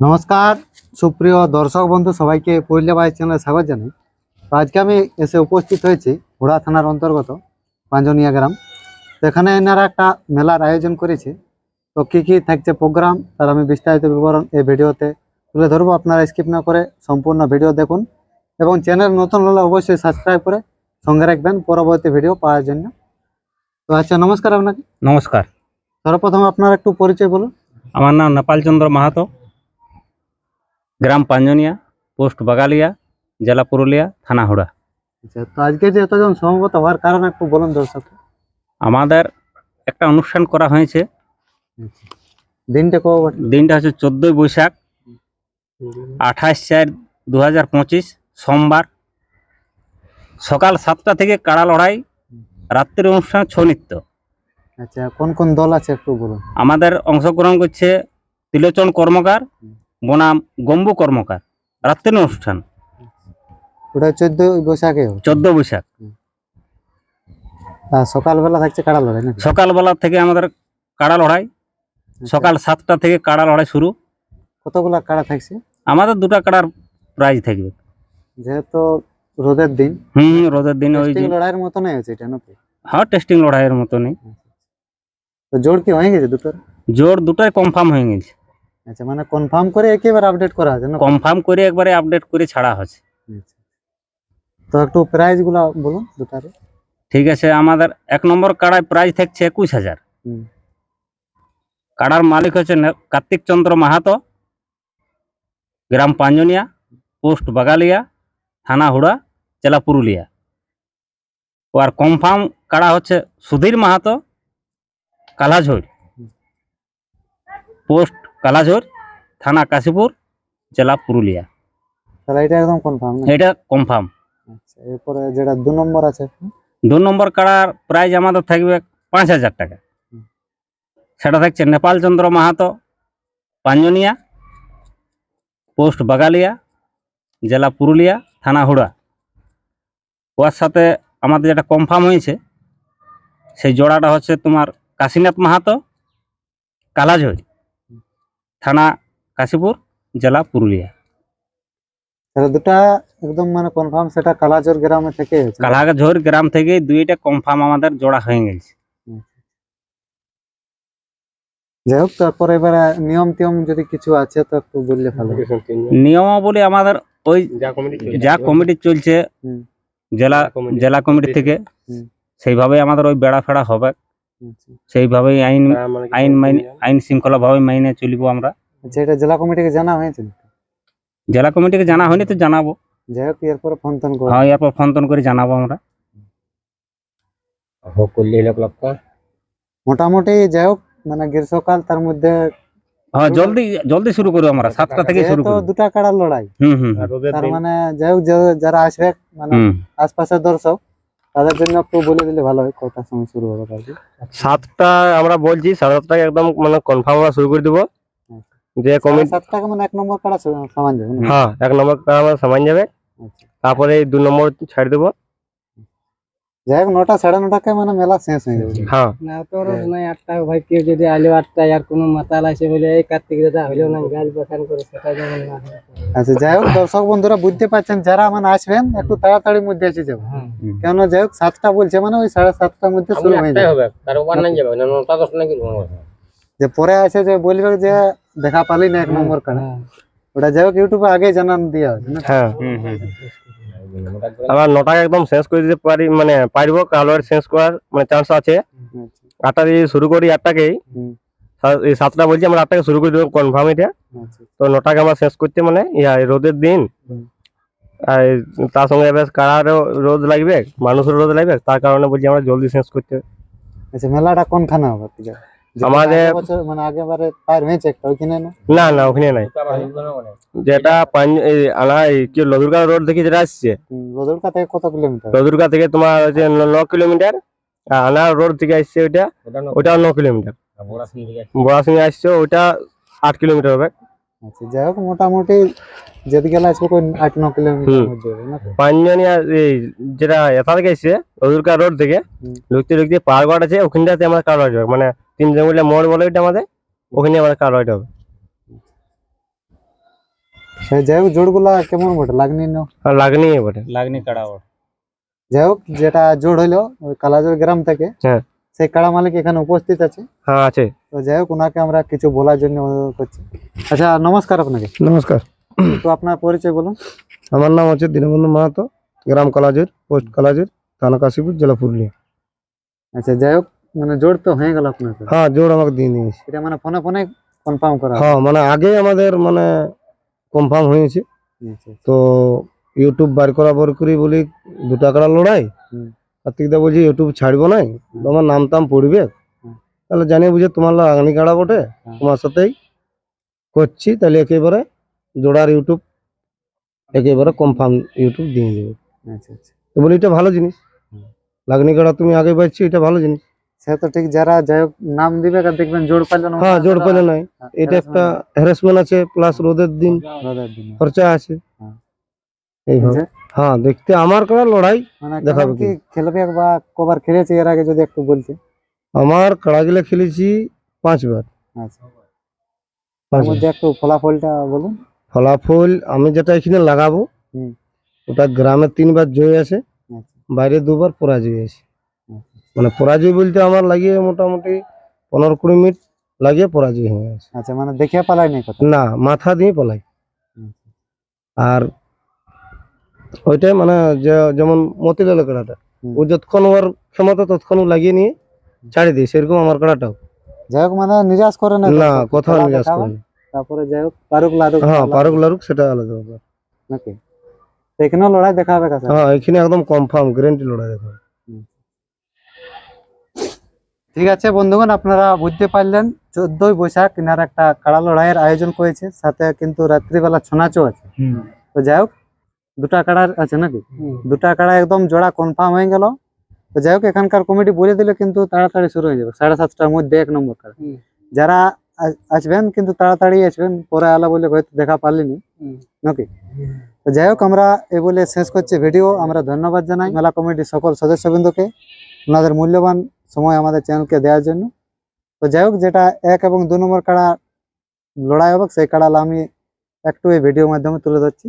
নমস্কার সুপ্রিয় দর্শক বন্ধু সবাইকে পৈল্যবাই চ্যানেলে স্বাগত জানাই। তো আজকে আমি এসে উপস্থিত হয়েছি হুড়া থানার অন্তর্গত পাঁজনিয়া গ্রাম। তো এখানে এনারা একটা মেলার আয়োজন করেছে। তো কি কি থাকছে প্রোগ্রাম তার আমি বিস্তারিত বিবরণ এই ভিডিওতে তুলে ধরবো। আপনারা স্কিপ না করে সম্পূর্ণ ভিডিও দেখুন এবং চ্যানেল নতুন হলে অবশ্যই সাবস্ক্রাইব করে সঙ্গে রাখবেন পরবর্তী ভিডিও পাওয়ার জন্য। তো আচ্ছা নমস্কার আপনাকে। নমস্কার। সর্বপ্রথম আপনার একটু পরিচয় বলুন। আমার নাম নেপালচন্দ্র মাহাতো। গ্রাম পাঞ্জনিয়া পোস্ট বাগালিয়া জেলা পুরুলিয়া থানা হুড়া। আচ্ছা তো আজকে যে এতজন সমবেত হওয়ার কারণ একটু বলুন দর্শক। আমাদের একটা অনুষ্ঠান করা হয়েছে। দিনটা কবে দিনটা হচ্ছে চোদ্দোই বৈশাখ আঠাশ চার দু হাজার পঁচিশ সোমবার। সকাল সাতটা থেকে কাড়া লড়াই রাত্রির অনুষ্ঠান ছৌ নৃত্য। আচ্ছা কোন কোন দল আছে একটু বলুন। আমাদের অংশগ্রহণ করছে ত্রিলোচন কর্মকার বনাম গম্বু কর্মকার। রাত্রির অনুষ্ঠান। ওটা চোদ্দ বৈশাখে চোদ্দ বৈশাখ। সকালবেলা থাকছে কাড়া লড়াই সকালবেলা থেকে আমাদের কাড়া লড়াই। সকাল সাতটা থেকে কাড়া লড়াই শুরু। কতগুলা কাড়া থাকছে? আমাদের দুটা কাড়ার প্রাইজ থাকবে। যেহেতু রোদের দিন। হুম রোদের দিন ওই লড়াইয়ের মতনই আছে এটা নাকি? হ্যাঁ টেস্টিং লড়াইয়ের মতো নেই তো জোর কি হয়ে গেছে দুটোর? জোর দুটাই কনফার্ম হয়ে গেছে। আচ্ছা মানে কনফার্ম করে একেবারে আপডেট করা আছে না? কনফার্ম করে একবারে আপডেট করে ছাড়া হচ্ছে আচ্ছা। তো একটু প্রাইজগুলা বলুন দুটারে ঠিক আছে আমাদের এক নম্বর কাড়ায় প্রাইজ থাকছে একুশ হাজার। কাড়ার মালিক হচ্ছে কার্তিক চন্দ্র মাহাতো গ্রাম পাঞ্জনিয়া পোস্ট বাগালিয়া থানা হুড়া জেলা পুরুলিয়া। ও আর কনফার্ম কাড়া হচ্ছে সুধীর মাহাতো কালাঝোর। পোস্ট কালাঝোর থানা কাশীপুর জেলা পুরুলিয়া। তাহলে এটা একদম কনফার্ম এটা কনফার্ম আচ্ছা এরপরে যেটা দু নম্বর আছে? দু নম্বর কাড়ার প্রাইজ আমাদের থাকবে পাঁচ হাজার টাকা। সেটা থাকছে নেপাল চন্দ্র মাহাতো পাঞ্জনিয়া পোস্ট বাগালিয়া জেলা পুরুলিয়া থানা হুড়া। ওর সাথে আমাদের যেটা কনফার্ম হয়েছে সেই জোড়াটা হচ্ছে তোমার কাশীনাথ মাহাতো কালাঝই থানা কাশীপুর জেলা পুরুলিয়া। তাহলে দুটা একদম মানে কনফার্ম সেটা গ্রামে থেকে কালাঝোর গ্রাম থেকে দুইটা কনফার্ম আমাদের জোড়া হয়ে গেছে। যাই হোক তারপরে এবারে নিয়ম টিয়ম যদি কিছু আছে তো একটু বললে ভালো নিয়মাবলী আমাদের ওই যা কমিটি চলছে। জেলা জেলা কমিটি থেকে। সেইভাবে আমাদের ওই বেড়া ফেড়া হবে। সেইভাবেই আইন আইন মাইনে আইন শৃঙ্খলা ভাবে মাইনে চলব আমরা। আচ্ছা এটা জেলা কমিটিকে জানা হয়েছে জেলা কমিটিকে জানা হয়নি তো জানাব। যাই হোক এরপরে ফোন টোন করো। হ্যাঁ এরপর ফোন টোন করে জানাব আমরা। মোটামুটি যাই হোক মানে গ্রীষ্মকাল তার মধ্যে হ্যাঁ জলদি জলদি শুরু করব আমরা সাতটা থেকে শুরু করব দুটা কাড়ার লড়াই হুম হুম। তার মানে যাই হোক যারা আসবে মানে আশপাশের দর্শক তাদের জন্য একটু বলে দিলে ভালো হয় কটার সময় শুরু হবে সাতটা আমরা বলছি সাড়ে সাতটাকে একদম মানে কনফার্ম আমরা শুরু করে দেবো। যে সাড়ে কমিটি সাতটাকে মানে এক নম্বর কাড়া সমান- যাবে হ্যাঁ এক নম্বর আমার সামান যাবে। আচ্ছা। তারপরে দু নম্বর ছাড় দেবো। যাই হোক নটা সাড়ে নটাকে মানে মেলা শেষ হয়ে যাবে। হ্যাঁ। না তোর নাই আটটা। ভাই কেউ যদি আলো আটটায় আর কোনো মাতাল আছে বলে এই কার্তিক দাদা হইলেও না গাছ বাসান করে সেটা যেমন না আচ্ছা যাই হোক দর্শক বন্ধুরা বুঝতে পারছেন যারা মানে আসবেন একটু তাড়াতাড়ির মধ্যে এসে যাবে। হ্যাঁ। কেন যাই হোক সাতটা বলছে মানে ওই সাড়ে সাতটার মধ্যে শুরু হয়ে যাবে। নটা নাকি যে পরে আছে যে বলবে যে দেখা পালি না এক নম্বর কাড়া হ্যাঁ। ওটা যাই হোক ইউটিউবে আগে জানান দেওয়া হ্যাঁ। হুম হুম। আবার নটাকে একদম শেষ করে দিতে পারি মানে পারব কালোয়ার শেষ করার মানে চান্স আছে। আচ্ছা, আটটা দিয়ে শুরু করি আটটাকেই। এই সাতটা বলছি আমরা আটটাকে শুরু করে দেবো কনফার্ম এটা। আচ্ছা। তো নটাকে আমরা শেষ করতে মানে ইয়া রোদের দিন। আর তার সঙ্গে এবার কারারও রোদ লাগবে মানুষের রোদ লাগবে তার কারণে বলছি আমরা জলদি শেষ করতে। আচ্ছা মেলাটা কোনখানে হবে? আমাদের- মানে আগেবারে পার হয়েছে একটা ওইখানে না? না না ওখানে নাই। যেটা আনা কি লদুরগা রোড থেকে যেটা আসছে? বদলকা থেকে কত কিলোমিটার? লদুরগা থেকে তোমার হচ্ছে ন- কিলোমিটার আনা রোড থেকে আসছে ওটা ন কিলোমিটার। বড়াসিং আসছে। ওইটা আট কিলোমিটার হবে। আচ্ছা যাই হোক মোটামুটি যেদিকে আসবে কোন আট ন কিলোমিটার এই যেটা এথা থেকে আসছে লদুরগা রোড থেকে হুম। ঢুকতে ঢুকতে পাহাড় আছে ওখানটাতে আমার কার হবে মানে তিন জঙ্গলে মোড় বলে ওইটা আমাদের ওখানে আমার কার হবে। যাই হোক জোড়গুলা কেমন বটে? লাগনি লাগনি বটে। লাগনি কাড়া ওর যাই হোক যেটা জোড় হইল ওই কালাজোর গ্রাম থেকে হ্যাঁ। সেই কাড়া মালিক এখানে উপস্থিত আছে। হ্যাঁ আছে। তো যাই হোক ওনাকে আমরা কিছু বলার জন্য অনুরোধ করছি। আচ্ছা নমস্কার আপনাকে। নমস্কার। তো আপনার পরিচয় বলুন। আমার নাম হচ্ছে দীনবন্ধু মাহাতো গ্রাম কালাজুর পোস্ট কালাজুর থানা কাশীপুর জেলা পুরুলিয়া। আচ্ছা যাই হোক মানে জোড় তো হয়ে গেল আপনার হ্যাঁ জোর আমাকে দিয়ে দিয়েছে। এটা মানে ফোনে ফোনে কনফার্ম করা হ্যাঁ মানে আগে আমাদের মানে কনফার্ম হয়েছে। আচ্ছা, তো ইউটিউব বার করা বার করি বলি দু টাকার লড়াই। হুম। কার্তিক বলছি ইউটিউব ছাড়বো নাই তোমার নাম টাম পড়বে। তাহলে জানিয়ে বুঝে তোমার আগনি কাড়া বটে তোমার সাথেই করছি। তাহলে একেবারে জোড়ার ইউটিউব একেবারে কনফার্ম ইউটিউব দিয়ে দেবে। আচ্ছা আচ্ছা। তো বলি এটা ভালো জিনিস। লাগনি কাড়া তুমি আগে পাচ্ছি এটা ভালো জিনিস। সে তো ঠিক যারা যাই হোক নাম দিবে আর দেখবেন পাইলো না। হ্যাঁ জোর নাই হ্যাঁ, এটা একটা হ্যারাসমেন্ট আছে প্লাস রোদের দিন। রোদের দিনে। খরচা আছে। হ্যাঁ। এইভাবে হ্যাঁ দেখতে আমার কাড়া লড়াই মানে দেখাবো কি খেলবে বা কবার খেলেছে এর আগে যদি একটু বলতে। আমার খেলেছি পাঁচবার। আচ্ছা। পাঁচবার। মধ্যে একটু ফলাফলটা বলুন। ফলাফল আমি যেটা এখানে লাগাবো ওটা গ্রামে তিনবার জয় আছে আচ্ছা। বাইরে দুবার পরাজয় আছে। মানে পরাজয় বলতে আমার লাগিয়ে মোটামুটি পনেরো কুড়ি মিনিট লাগিয়ে পরাজয় হয়ে গেছে। আচ্ছা মানে দেখে পালাই নাই না মাথা দিয়ে পলাই। আর ওইটাই মানে যেমন মতিলাল কাড়াটা। ও যতক্ষণ ওর ক্ষমতা ততক্ষণ লাগিয়ে নিয়ে ছাড়ি দিই সেরকম আমার কাড়াটাও। যাই হোক মানে নিরাশ করে না না। কোথাও নিরাশ করি তারপরে যাই হোক পারুক লারুক হ্যাঁ পারুক লারুক সেটা আলাদা ব্যাপার। নাকি তো এখানেও লড়াই দেখা হবে হ্যাঁ এখানে একদম কনফার্ম গ্যারেন্টি লড়াই দেখা হবে। ঠিক আছে বন্ধুগণ আপনারা বুঝতে পারলেন চোদ্দই বৈশাখ এনার একটা কাড়া লড়াইয়ের আয়োজন করেছে সাথে কিন্তু রাত্রিবেলা ছনাচও আছে। তো যাই হোক দুটা কাড়ার আছে নাকি? দুটা কাড়া একদম জোড়া কনফার্ম হয়ে গেল। তো যাই হোক এখানকার কমিটি বলে দিলে কিন্তু তাড়াতাড়ি শুরু হয়ে যাবে সাড়ে সাতটার মধ্যে এক নম্বর কাড়া। যারা আসবেন কিন্তু তাড়াতাড়ি আসবেন পরে আলা বলে হয়তো দেখা পারলিনি। নাকি? তো যাই হোক আমরা এ বলে শেষ করছি ভিডিও। আমরা ধন্যবাদ জানাই। মেলা কমিটির সকল সদস্যবৃন্দকে। ওনাদের মূল্যবান সময় আমাদের চ্যানেলকে দেওয়ার জন্য। তো যাই হোক, যেটা এক এবং দু নম্বর কাড়া লড়াই হবে, সেই কাড়াল আমি একটু এই ভিডিওর মাধ্যমে তুলে ধরছি।